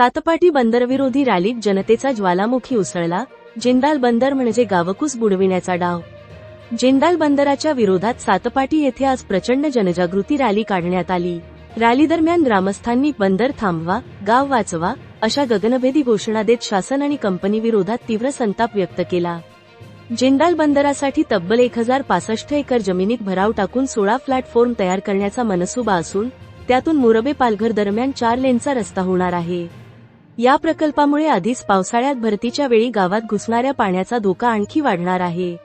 सातपाटी बंदरविरोधी रॅलीत जनतेचा ज्वालामुखी उसळला. जिंदाल बंदर म्हणजे गावकूस बुडविण्याचा डाव. जिंदाल बंदराच्या विरोधात सातपाटी येथे आज प्रचंड जनजागृती रॅली काढण्यात आली. रॅली दरम्यान ग्रामस्थांनी बंदर थांबवा गाव वाचवा अशा गगनभेदी घोषणा देत शासन आणि कंपनी विरोधात तीव्र संताप व्यक्त केला. जिंदाल बंदरासाठी तब्बल एक हजार पासष्ट एकर जमिनीत भराव टाकून सोळा प्लॅटफॉर्म तयार करण्याचा मनसुबा असून त्यातून मुरबे पालघर दरम्यान चार लेनचा रस्ता होणार आहे. या प्रकल्पामुळे आधीच पावसाळ्यात भरतीच्या वेळी गावात घुसणाऱ्या पाण्याचा धोका आणखी वाढणार आहे.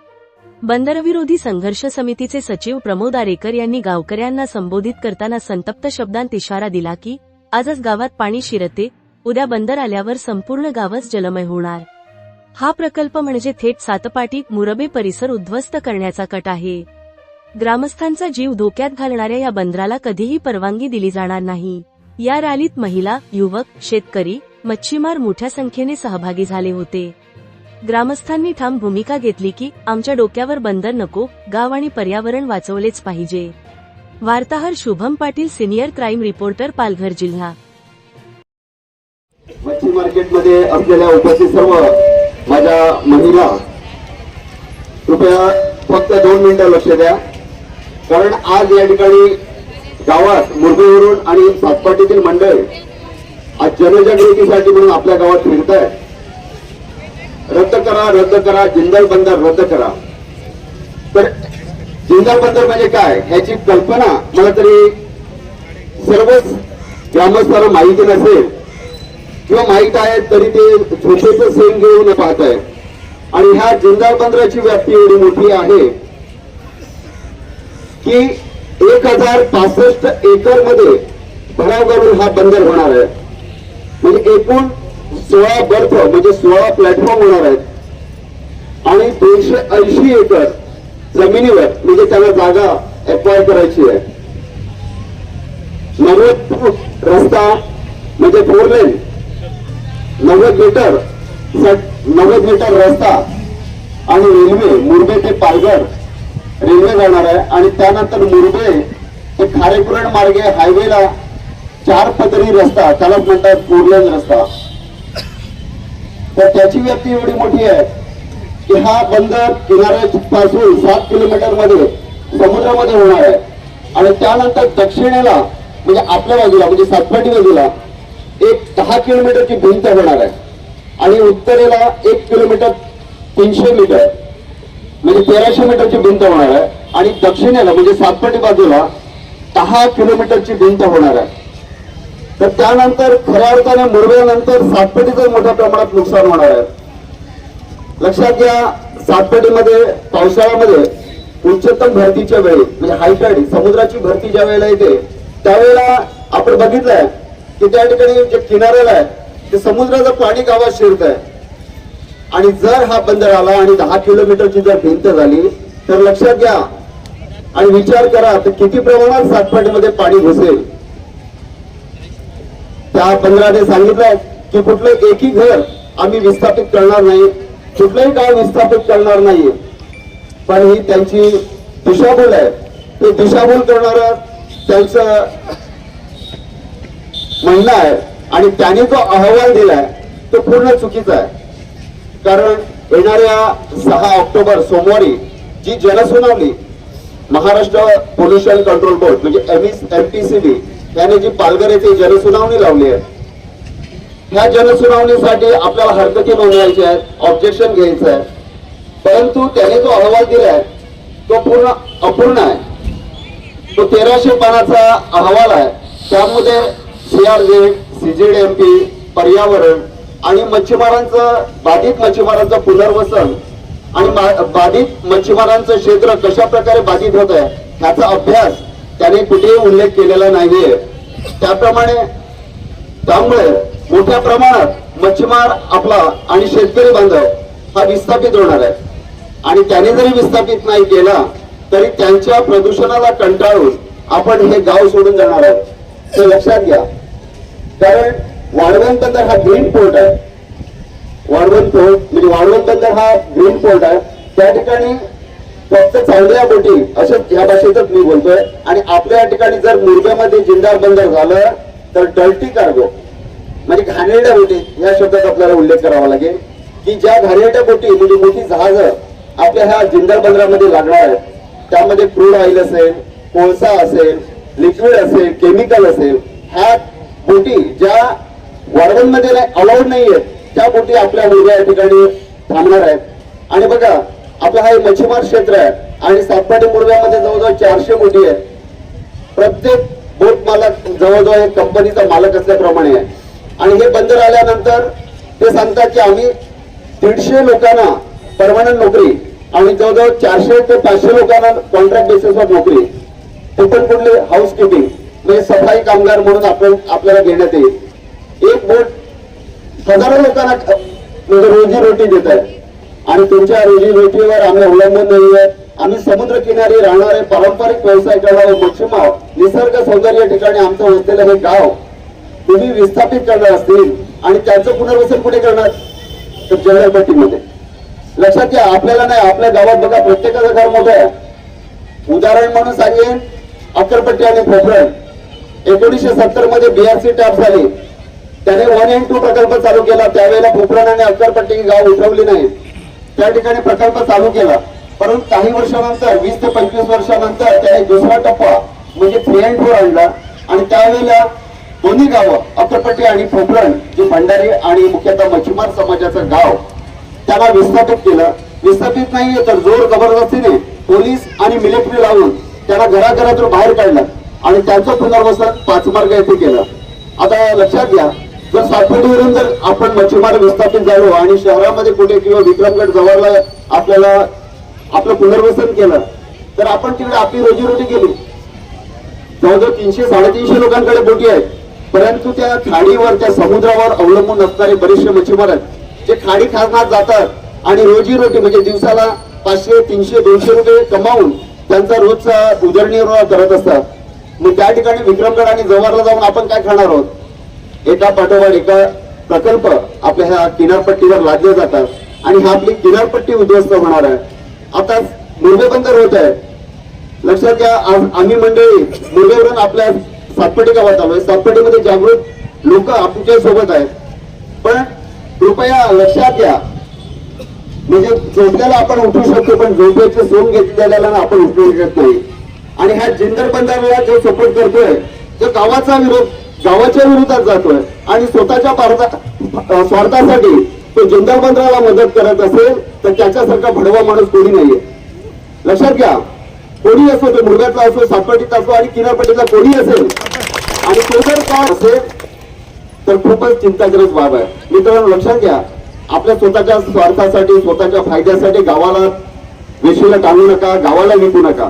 बंदरविरोधी संघर्ष समितीचे सचिव प्रमोद आरेकर यांनी गावकऱ्यांना संबोधित करताना संतप्त शब्दांत इशारा दिला की आजच गावात पाणी शिरते उद्या बंदर आल्यावर संपूर्ण गावच जलमय होणार. हा प्रकल्प म्हणजे थेट सातपाटी मुरबे परिसर उद्ध्वस्त करण्याचा कट आहे. ग्रामस्थांचा जीव धोक्यात घालणाऱ्या या बंदराला कधीही परवानगी दिली जाणार नाही. या रॅलीत महिला युवक शेतकरी मच्छीमार मोठ्या संख्येने सहभागी झाले होते. ग्रामस्थांनी ठाम भूमिका घेतली की आमच्या डोक्यावर बंदर नको गाव आणि पर्यावरण वाचवलेच पाहिजे. वार्ताहर Shubham Patil senior crime reporter Palghar जिल्हा. मच्छी मार्केटमध्ये असलेल्या उपस्थित सर्व माझ्या महिला कृपया फक्त दोन मिनिटं लक्ष द्या. कारण आज या ठिकाणी गावात मुरबीवरून आणि सातपाटीतील मंडळ आज जनजागृतीसाठी म्हणून आपल्या गावात फिरत आहे रद्द करा रद्द करा जिंदल बंदर रद्द करा. तर जिंदल बंदर म्हणजे काय? ह्याची कल्पना मला तरी सर्वच ग्रामस्थांना माहिती नसेल. किंवा माहीत आहे तरी ते झोपेचं सेम घेऊन पाहत आहे आणि ह्या जिंदाल बंदराची व्याप्ती एवढी मोठी आहे की एक हजार पासष्ट एकरमध्ये भराव करून हा बंदर होणार आहे. म्हणजे एकूण सोळा बर्थ म्हणजे सोळा प्लॅटफॉर्म होणार आहेत. आणि दोनशे ऐंशी एकर जमिनीवर म्हणजे त्याला जागा अक्वायर करायची आहे. नव्वद फूट रस्ता म्हणजे फोर लेन नव्वद मीटर नव्वद मीटर रस्ता आणि रेल्वे मुरबे ते पालघर रेल्वे जाणार आहे. आणि त्यानंतर मुरबे ते खारेपुरण मार्गे हायवेला चार पदरी रस्ता त्याला म्हणतात फोरलेन रस्ता. तर त्याची व्याप्ती एवढी मोठी आहे की हा बंदर किनाऱ्यापासून सात किलोमीटरमध्ये समुद्रामध्ये होणार आहे. आणि त्यानंतर दक्षिणेला म्हणजे आपल्या बाजूला म्हणजे सातपाटी बाजूला एक दहा किलोमीटरची भिंत होणार आहे. आणि उत्तरेला एक किलोमीटर तीनशे मीटर म्हणजे तेराशे मीटरची भिंत होणार आहे. आणि दक्षिणेला म्हणजे सातपाटी बाजूला दहा किलोमीटरची भिंत होणार आहे. तर त्यानंतर खऱ्या अर्थाने मुरब्यानंतर सातपेटीचं मोठ्या प्रमाणात नुकसान होणार आहे. लक्षात घ्या सातपेटीमध्ये पावसाळ्यामध्ये उच्चतम भरतीच्या वेळी म्हणजे हायटड समुद्राची भरती ज्या वेळेला येते त्यावेळेला आपण बघितलंय की त्या ठिकाणी जे किनाऱ्याला आहे ते समुद्राचं पाणी गावात शिरत आहे आणि जर हा बंदर आला आणि दहा किलोमीटरची जर भिंत झाली तर लक्षात घ्या आणि विचार करा तर किती प्रमाणात सातपाटीमध्ये पाणी घुसेल. त्या बंदराने सांगितलंय की कुठलं एकही घर आम्ही विस्थापित करणार नाही कुठलंही गाव विस्थापित करणार नाही पण ही त्यांची दिशाभूल आहे. ते दिशाभूल करणार त्यांचं म्हणणं आहे आणि त्याने जो अहवाल दिलाय तो पूर्ण चुकीचा आहे. कारण येणाऱ्या सहा ऑक्टोबर सोमवारी जी जनसुनावणी महाराष्ट्र पोल्युशन कंट्रोल बोर्ड म्हणजे एम पी सी बी याने जी पालघर येथे जनसुनावणी लावली आहे ह्या जनसुनावणीसाठी आपल्याला हरकती नोंदवायच्या आहेत ऑब्जेक्शन घ्यायचं आहे परंतु त्याने जो अहवाल दिलाय तो पूर्ण अपूर्ण आहे. तो तेराशे पानाचा अहवाल आहे. त्यामध्ये सीआरझेड पी पर्यावरण आणि मच्छीमारांचं बाधित मच्छीमारांचं पुनर्वसन आणि बाधित मच्छीमारांचं क्षेत्र कशा प्रकारे बाधित होत आहे ह्याचा अभ्यास त्याने कुठेही उल्लेख केलेला नाहीये. त्याप्रमाणे त्यामुळे मोठ्या प्रमाणात मच्छीमार आपला आणि शेतकरी बांधव हा विस्थापित होणार आहे. आणि त्याने जरी विस्थापित नाही केला तरी त्यांच्या प्रदूषणाला कंटाळून आपण हे गाव सोडून जाणार आहोत. हे लक्षात घ्या. कारण वाढवण बंदर हा ग्रीन पोर्ट आहे. वाढवण पोर्ट म्हणजे वाढवण बंदर हा ग्रीन पोर्ट आहे. त्या ठिकाणी फक्त चांगल्या बोटी असं ह्या भाषेतच मी बोलतोय. आणि आपल्या या ठिकाणी जर मुरब्यामध्ये जिंदार बंदर झालं तर डल्टी कार्गो म्हणजे घाणेरड्या बोटी या शब्दात आपल्याला उल्लेख करावा लागेल. की ज्या घाणेरड्या बोटी म्हणजे मोठी जहाज आपल्या ह्या जिंदार बंदरामध्ये लागणार आहेत. त्यामध्ये क्रूड ऑइल असेल कोळसा असेल लिक्विड असेल केमिकल असेल ह्या बोटी ज्या वाढवणमध्ये अलाउड नाही आहेत त्या बोटी आपल्या मुलगा या ठिकाणी थांबणार आहेत. आणि बघा आपलं हा एक मच्छीमार क्षेत्र आहे आणि सातपाटी मुरव्यामध्ये जवळजवळ चारशे बोटी आहेत. प्रत्येक बोट मालक जवळजवळ एक कंपनीचा मालक असल्याप्रमाणे आहे. आणि हे बंदर आल्यानंतर ते सांगतात की आम्ही दीडशे लोकांना परमनंट नोकरी आणि जवळजवळ चारशे ते पाचशे लोकांना कॉन्ट्रॅक्ट बेसिसवर नोकरी. ते पण कुठले हाऊस किपिंग म्हणजे सफाई कामगार म्हणून आपण आपल्याला घेण्यात येईल. एक बोट हजारो लोकांना म्हणजे रोजी रोटी देत आहे आणि तुमच्या रोजी आम्ही अवलंबून नाहीये. आम्ही समुद्र किनारी राहणारे पारंपरिक व्यवसाय करणारे मच्छीमार निसर्ग सौंदर्य ठिकाणी आमचं वसलेलं हे गाव तुम्ही विस्थापित करणार असतील आणि त्याचं पुनर्वसन कुठे करणार? तर जंगलपट्टीमध्ये लक्षात घ्या आपल्याला नाही आपल्या गावात बघा प्रत्येकाचं घर मोठं आहे. उदाहरण म्हणून सांगेन अक्करपट्टी आणि खोपरण एकोणीसशे सत्तरमध्ये बीआरसी टॅप झाली त्याने वन एन टू प्रकल्प चालू केला. त्यावेळेला पोखरण आणि अक्करपट्टी गाव उठवली नाही. त्या ठिकाणी प्रकल्प चालू केला. परंतु काही वर्षानंतर वीस ते पंचवीस वर्षानंतर त्याने दुसरा टप्पा म्हणजे थ्री अँड फोर आणला. आणि त्यावेळेला दोन्ही गावं अक्करपट्टी आणि पोखरण जे भंडारी आणि मुख्यतः मच्छीमार समाजाचं गाव त्याला विस्थापित केलं. विस्थापित नाहीये तर जोर जबरदस्तीने पोलीस आणि मिलिटरी लावून त्याला घराघरातून बाहेर काढलं. आणि त्यांचं पुनर्वसन पाचमार्ग येथे केलं. आता लक्षात घ्या या सातपुडीवरून जर आपण मच्छीमार विस्थापित झालो आणि शहरामध्ये कुठे किंवा विक्रमगड जवळला आपल्याला आपलं पुनर्वसन केलं तर आपण तिकडे आपली रोजीरोटी केली. जवळजवळ तीनशे साडेतीनशे लोकांकडे बोटी आहेत. परंतु त्या खाडीवर त्या समुद्रावर अवलंबून असणारे बरेचसे मच्छीमार आहेत जे खाडी खाण्यात जातात आणि रोजीरोटी म्हणजे दिवसाला पाचशे तीनशे दोनशे रुपये कमावून त्यांचा रोजचा उदरनिर्वाह करत असतात. मग त्या ठिकाणी विक्रमगड आणि जव्हारला जाऊन आपण काय खाणार आहोत? एका पाठोपाठ एका प्रकल्प आपल्या ह्या किनारपट्टीवर लादले जातात आणि हा आपली किनारपट्टी उद्ध्वस्त होणार आहे. आता मुर्गे बंदर होत आहे. लक्षात घ्या आज आम्ही मंडळी मुर्गेवरून आपल्या सातपटी गावात आलोय. सातपटीमध्ये जागृत लोक आपल्यासोबत आहेत. पण कृपया लक्षात घ्या म्हणजे झोपल्याला आपण उठू शकतो पण झोपेचे सोन घेतलेल्याला आपण उठू शकत नाही. आणि ह्या जिंदर बंदरला जो सपोर्ट करतोय तो गावाचा विरोध गावाच्या विरोधात जातोय. आणि स्वतःच्या स्वार्थासाठी तो जिंदर बंदराला मदत करत असेल तर त्याच्यासारखा भडवा माणूस कोणी नाहीये. लक्षात घ्या. कोणी असो तो मुरगातला असो सातपाटीचा असो आणि किनारपट्टीचा कोणी असेल आणि तो जर काय असेल तर खूपच चिंताजनक बाब आहे. मित्रांनो लक्षात घ्या. आपल्या स्वतःच्या स्वार्थासाठी स्वतःच्या फायद्यासाठी गावाला वेशीला टाळू नका गावाला विकू नका.